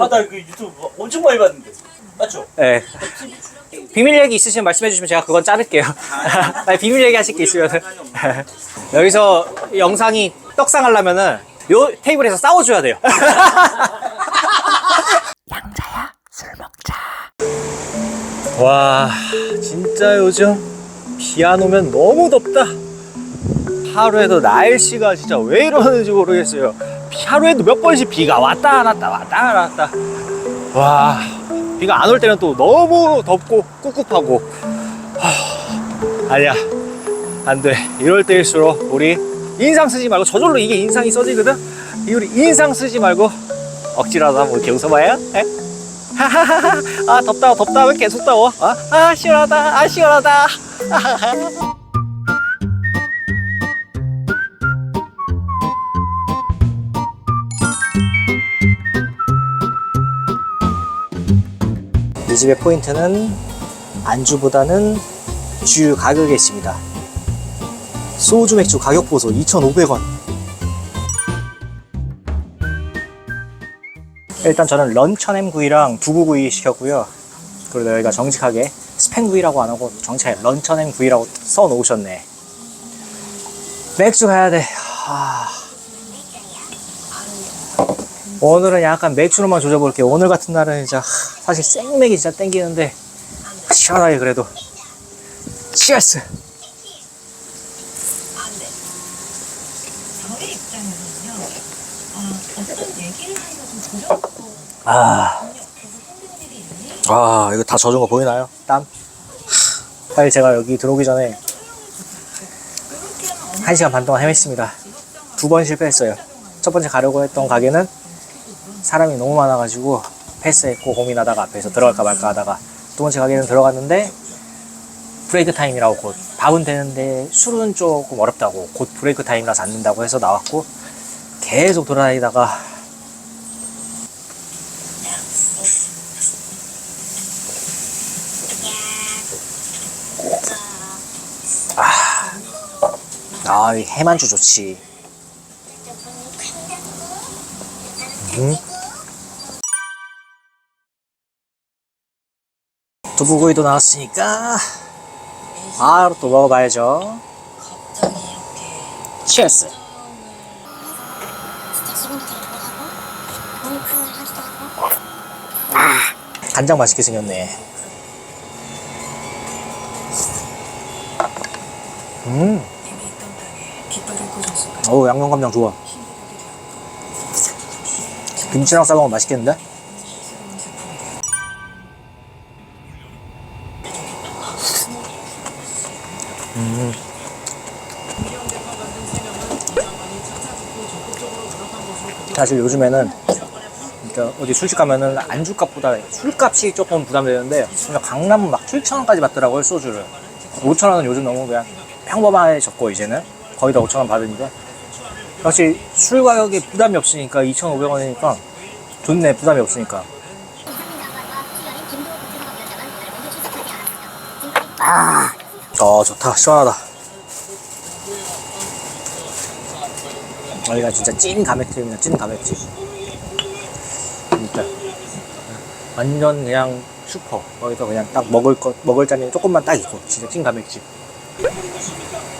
아 나 그 유튜브 엄청 많이 봤는데 맞죠? 네. 비밀 얘기 있으시면 말씀해 주시면 제가 그건 자를게요. 아니, 비밀 얘기 하실 게 있으면 여기서 영상이 떡상 하려면은 요 테이블에서 싸워줘야 돼요. 양자야 술 먹자. 와 진짜 요즘 비 안 오면 너무 덥다. 하루에도 날씨가 진짜 왜 이러는지 모르겠어요. 비- 하루에도 몇 번씩 비가 왔다 갔다 왔다 갔다. 와 비가 안 올 때는 또 너무 덥고 꿉꿉하고. 하, 아니야 안돼. 이럴 때일수록 우리 인상 쓰지 말고 저절로 이게 인상이 써지거든? 이 우리 인상 쓰지 말고 억지라도 한번 이렇게 웃어봐요. 에? 하하하하. 아 덥다 덥다 왜 계속 더워? 아, 아 시원하다 아 시원하다 집의 포인트는 안주보다는 주유 가격에 있습니다. 소주 맥주 가격 보소 2,500원. 일단 저는 런천햄 구이랑 두부구이 시켰고요. 그리고 여기가 정직하게 스팸 구이라고 안 하고 정직하게 런천햄 구이라고 써 놓으셨네. 맥주 가야 돼. 하... 오늘은 약간 맥주로만 조져볼게요. 오늘 같은 날은 진짜 하, 사실 생맥이 진짜 땡기는데 시원하게 그래도 치얼스. 아? 아 이거 다 젖은 거 보이나요? 땀. 하, 사실 제가 여기 들어오기 전에 한 시간 반 동안 헤맸습니다. 두 번 실패했어요. 첫 번째 가려고 했던 가게는 사람이 너무 많아가지고 패스했고 고민하다가 앞에서 들어갈까 말까 하다가 두 번째 가게는 들어갔는데 브레이크 타임이라고 곧 밥은 되는데 술은 조금 어렵다고 곧 브레이크 타임이라서 안 된다고 해서 나왔고 계속 돌아다니다가 아, 이 해만주 좋지. 음. 두부구이도 나왔으니까 바로 또 먹어봐야죠. 치얼스. 아, 간장 맛있게 생겼네. 음. 어우 양념간장 좋아 김치랑 싸먹으면 맛있겠는데? 음. 사실 요즘에는 진짜 어디 술집 가면은 안주값보다 술값이 조금 부담되는데 진짜 강남은 막 7,000원까지 받더라고요 소주를. 5,000원은 요즘 너무 그냥 평범해졌고 이제는 거의 다 5,000원 받으니까. 역시 술 가격이 부담이 없으니까 2,500원이니까 좋네 부담이 없으니까 어 좋다. 시원하다. 여기가 진짜 찐 가맥집입니다. 찐 가맥집. 진짜. 완전 그냥 슈퍼. 거기서 그냥 딱 먹을 것 먹을 잔이 조금만 딱 있고. 진짜 찐 가맥집.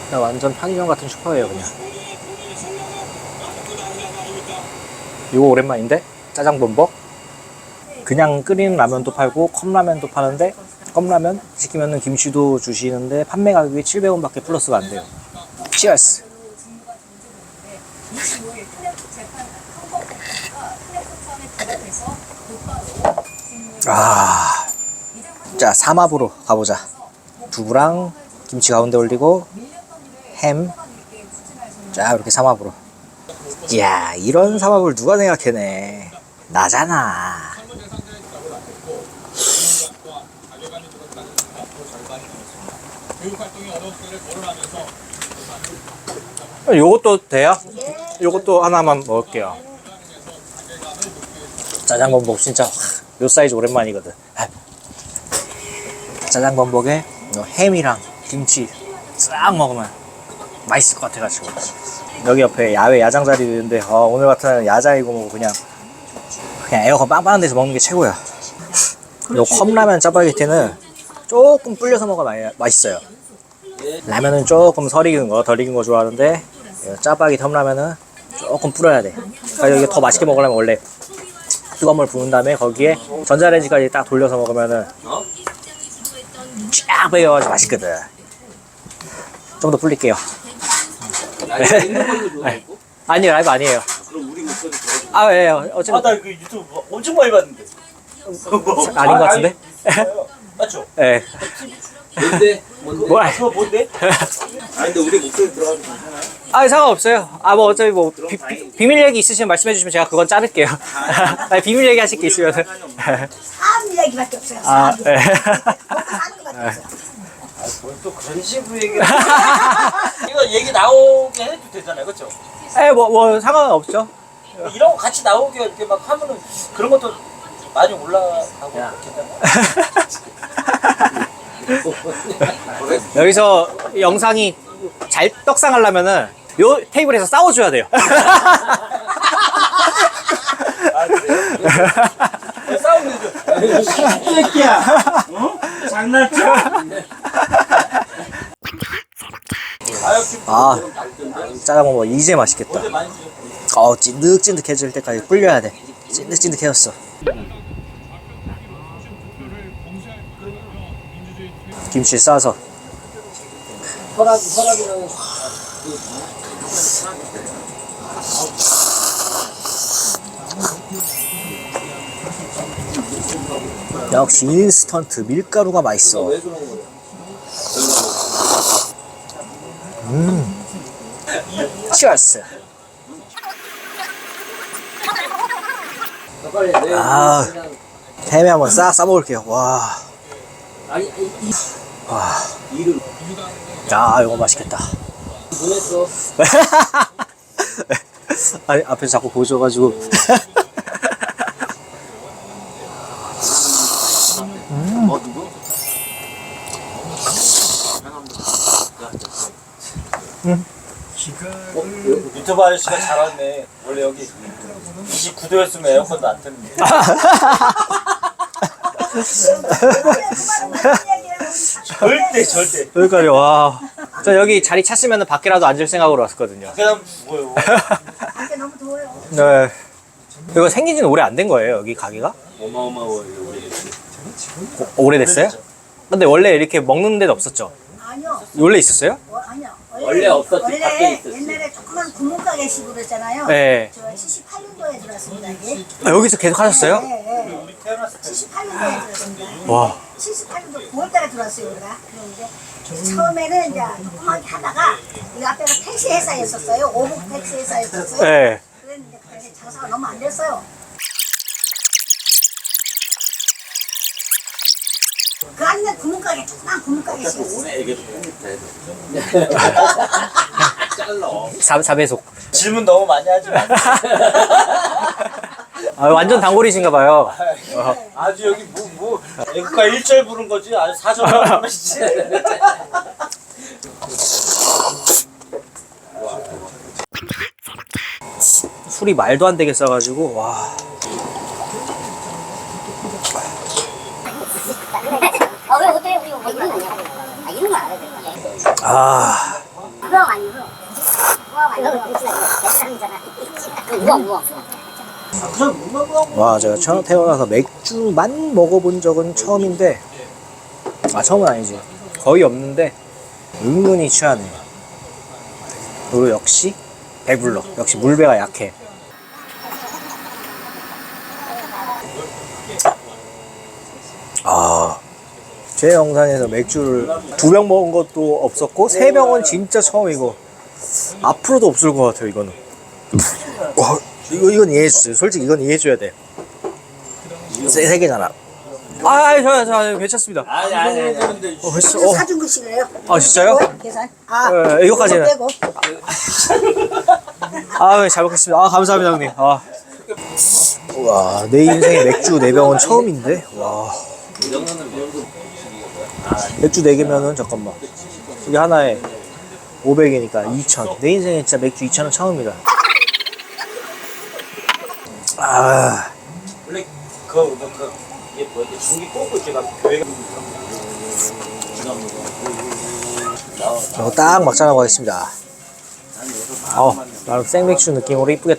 그냥 완전 편의점 같은 슈퍼예요 그냥. 이거 오랜만인데? 짜장범벅? 그냥 끓이는 라면도 팔고 컵라면도 파는데 컵라면 시키면은 김치도 주시는데 판매 가격이 700원밖에 플러스가 안 돼요. 치얼스. 아, 자 삼합으로 가보자. 두부랑 김치 가운데 올리고 햄. 자 이렇게 삼합으로. 이야 이런 삼합을 누가 생각해내? 나잖아 요것도 돼요? 요것도 하나만 먹을게요 짜장범벅 진짜 와, 요 사이즈 오랜만이거든 아. 짜장범벅에 요 햄이랑 김치 싹 먹으면 맛있을 것 같아가지고 여기 옆에 야외 야장 자리 있는데 어, 오늘 같은 야장이고 뭐 그냥 그냥 에어컨 빵빵한 데서 먹는 게 최고야. 요 컵라면 짜파게티는 조금 불려서 먹어야 맛있어요. 라면은 조금 덜 익은 거, 덜 익은 거 좋아하는데 이 짜파게티 컵라면은 조금 불어야 돼. 그러니까 이게 더 맛있게 먹으려면 원래 뜨거운 물 부은 다음에 거기에 전자레인지까지 딱 돌려서 먹으면은 쫙 배겨가지고 맛있거든. 좀 더 불릴게요. 아니. 아니요, 라이브 아니에요. 그럼 우리 목소리 들어줘. 아, 예, 어쨌든 아 나 그 유튜브 엄청 많이 봤는데. 아닌 것 같은데? 맞죠? 예. 뭔데? 뭔데? 뭐야? 그거 뭔데? 아니 근데 우리 목소리 들어가도 괜찮아요? 아, 상관없어요. 아, 뭐, 어차피 뭐, 비, 비, 비밀 얘기 있으시면 말씀해 주시면 제가 그건 자를게요. 아니, 비밀 얘기 하실 게 있으면은. 아무 얘기밖에 없어요. 아, 예. 하는 것밖에 없어요. 또 그런 식으로 얘기를. 이거 얘기 나오게 해도 되잖아요, 그렇죠? 예, 뭐, 뭐, 상관은 없죠. 이런 거 같이 나오게 이렇게 막 하면은 그런 것도 많이 올라가고 그렇겠다. 여기서 영상이 잘 떡상하려면은 요 테이블에서 싸워줘야 돼요. 아? 싸우면 되죠. 새끼야, 어? 장난쳐? 아, 짜장면 뭐 이제 맛있겠다. 어, 찐득찐득해질 때까지 불려야 돼. 찐득찐득해졌어. 김치 싸서. 혈압 혈압이랑 역시 인스턴트 밀가루가 맛있어. 왜 그런 거야? 치얼스. 빨리 내 아. 햄에 한번 싹 싸먹을게요. 와. 아니 이 와. 이름 야, 이거 맛있겠다. 보냈어. 아니, 앞에서 자꾸 보셔가지고. 어 누구? 유튜브 아저씨가 잘 왔네. 원래 여기 29도였으면 에어컨도 안 트는데. 절대 절대. 여기까지, 와. 저 여기 자리 찾으면 밖에라도 앉을 생각으로 왔었거든요. 그냥 뭐요? 밖에 너무 더워요. 네. 이거 생긴 지는 오래 안 된 거예요, 여기 가게가? 어마어마하게 우리 오- 오래됐어요? 근데 원래 이렇게 먹는 데도 없었죠? 아니요. 원래 있었어요? 어, 아니요. 원래 없었지, 원래 밖에 있었지. 옛날에 조그만 구멍가게 식으로 했잖아요. 네. 저 78년도에 들어왔습니다. 이게. 아, 여기서 계속 하셨어요? 네, 네. 우리 태어났을 때 78년도에 들어왔습니다. 와. 78년도 9월달에 들어왔어요, 우리가. 그런데 처음에는 이제 조그맣게 하다가 이 앞에가 택시 회사였었어요. 오목 택시 회사였었어요. 네. 그랬는데 그게 장사가 너무 안 됐어요. 그 안에 구멍가게 조그만 구멍가게 씌웠어요. 잘라. 4, 4배속. 질문 너무 많이 하지 마. 아, 완전 단골이신가 봐요. 아주 여기 뭐 뭐 애국가 1절 부른 거지 아주 4절 하는 것이지. 술이 말도 안 되게 싸가지고, 와. 아, 왜 어때? 우리 뭐 이런 거 아니야? 아, 이런 거 알아야 돼. 아. 우엉 아니고. 우엉 아니고. 계란이잖아. 와, 제가 처음 태어나서 맥주만 먹어본 적은 처음인데, 아, 처음은 아니지. 거의 없는데, 은근히 취하네. 그리고 역시, 배불러. 역시 물배가 약해. 아, 제 영상에서 맥주를 두 병 먹은 것도 없었고, 세 병은 진짜 처음이고, 앞으로도 없을 것 같아요, 이거는. 와, 이거, 이건 이해해 주세요. 솔직히 이건 이해해 줘야 돼. 세, 세 개잖아. 아, 저, 저, 괜찮습니다. 아니 아니 아니. 근데 어, 했어. 어. 사준 것이래요. 아, 진짜요? 이거 계산. 아, 예, 이거까지는. 이거 빼고. 아, 네, 잘 먹겠습니다. 아, 감사합니다, 형님. 아. 와, 내 인생에 맥주 4병은 처음인데? 와. 맥주 4개면은, 잠깐만. 이게 하나에 500이니까 2,000. 내 인생에 진짜 맥주 2,000은 처음이다. 아. 그, 그, 그, 이게 뭐지? 중기 꽂고 제가 교회가. 이거 딱 막잔하고 하겠습니다. 어, 나름 생맥주 느낌으로 이쁘게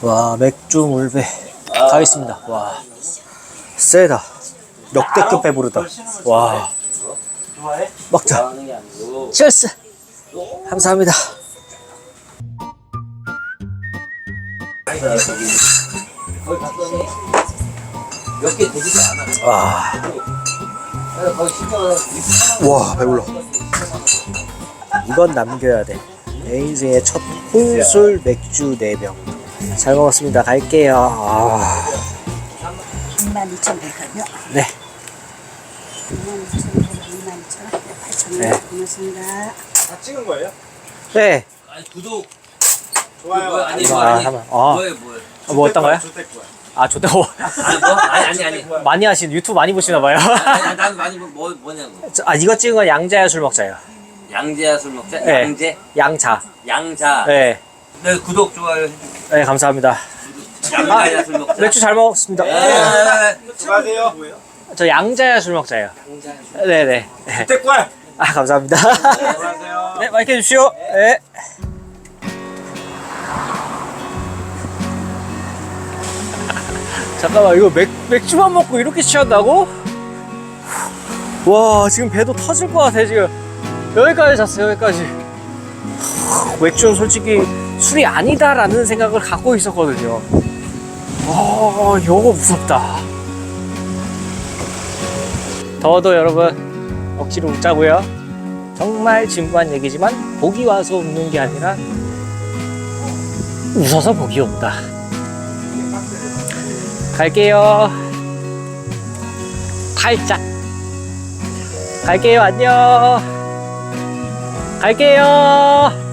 뭐, 와, 맥주 물배. 가겠습니다. 와, 세다. 역대급 배부르다. 와, 아니고. 치얼스. 감사합니다. 거기 갔더니 몇개 되지도 않아. 와, 와, 배불러. 이건 남겨야 돼. 내 인생의 첫 혼술 맥주 4병. 잘 먹었습니다. 갈게요. 아, 22,100원이요. 네. 22,100원, 22,000원, 네. 8,000원. 고맙습니다. 다 찍은 거예요? 네. 아니 구독 좋아요. 뭐야 아니 아, 뭐 아니 잠깐만. 아. 뭐예요 뭐예요 어, 뭐 어떤 거요? 주택 거야. 아, 좋다. 어, 아니 뭐 아니 아니 아니 많이 하신 유튜브 많이 보시나 봐요. 아니 아니, 나는 많이 뭐, 뭐 뭐냐고 저- 아, 이거 찍은 건 양자야 술 먹자요. 양재야 술 먹자 네. 양재 양자. 양자 네. 네 구독 좋아요 해주세요. 네, 감사합니다. 양자야 술 먹자 맥주 잘 먹었습니다. 네. 수고하세요 저 양자야 술 먹자요. 네네. 주택 거야 아, 감사합니다. 수고하세요 네, 맛있게 해주시오. 네. 잠깐만, 이거 맥, 맥주만 먹고 이렇게 취한다고? 와, 지금 배도 터질 것 같아, 지금. 여기까지 잤어, 여기까지. 맥주는 솔직히 술이 아니다라는 생각을 갖고 있었거든요. 와, 이거 무섭다. 더워도 여러분, 억지로 웃자고요. 정말 진부한 얘기지만 복이 와서 웃는 게 아니라 웃어서 복이 온다. 갈게요. 팔짝. 갈게요. 안녕. 갈게요.